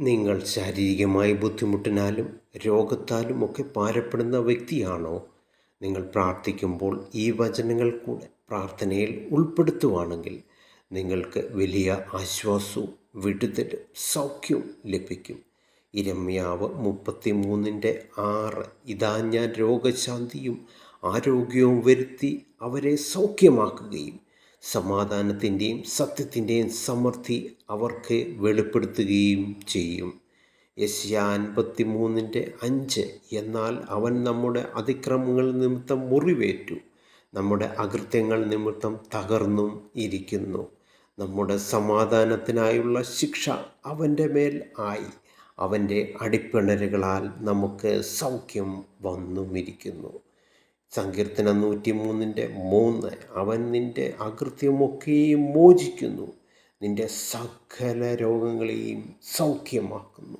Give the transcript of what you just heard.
നിങ്ങൾ ശാരീരികമായി ബുദ്ധിമുട്ടിനാലും രോഗത്താലും ഒക്കെ ഭാരപ്പെടുന്ന വ്യക്തിയാണോ? നിങ്ങൾ പ്രാർത്ഥിക്കുമ്പോൾ ഈ വചനങ്ങൾ കൂടെ പ്രാർത്ഥനയിൽ ഉൾപ്പെടുത്തുവാണെങ്കിൽ നിങ്ങൾക്ക് വലിയ ആശ്വാസവും വിടുതലും സൗഖ്യവും ലഭിക്കും. ഇരമ്യാവ് മുപ്പത്തി മൂന്നിന്റെ ആറ് ഇതാ ഞാൻ രോഗശാന്തിയും ആരോഗ്യവും വരുത്തി അവരെ സൗഖ്യമാക്കുകയും സമാധാനത്തിന്റെയും സത്യത്തിന്റെയും സമൃദ്ധി അവർക്ക് വെളിപ്പെടുത്തുകയും ചെയ്യും. യശ്യ അൻപത്തി മൂന്നിന്റെ അഞ്ച് എന്നാൽ അവൻ നമ്മുടെ അതിക്രമങ്ങൾ നിമിത്തം മുറിവേറ്റു നമ്മുടെ അകൃത്യങ്ങൾ നിമിത്തം തകർന്നും ഇരിക്കുന്നു. നമ്മുടെ സമാധാനത്തിനായുള്ള ശിക്ഷ അവന്റെ മേൽ ആയി അവന്റെ അടിപ്പിണരുകളാൽ നമുക്ക് സൗഖ്യം വന്നുമിരിക്കുന്നു. സങ്കീർത്തനം നൂറ്റി മൂന്നിന്റെ മൂന്ന് അവൻ നിന്റെ അകൃത്യമൊക്കെയും മോചിക്കുന്നു. നിന്റെ സകല രോഗങ്ങളെയും സൗഖ്യമാക്കുന്നു.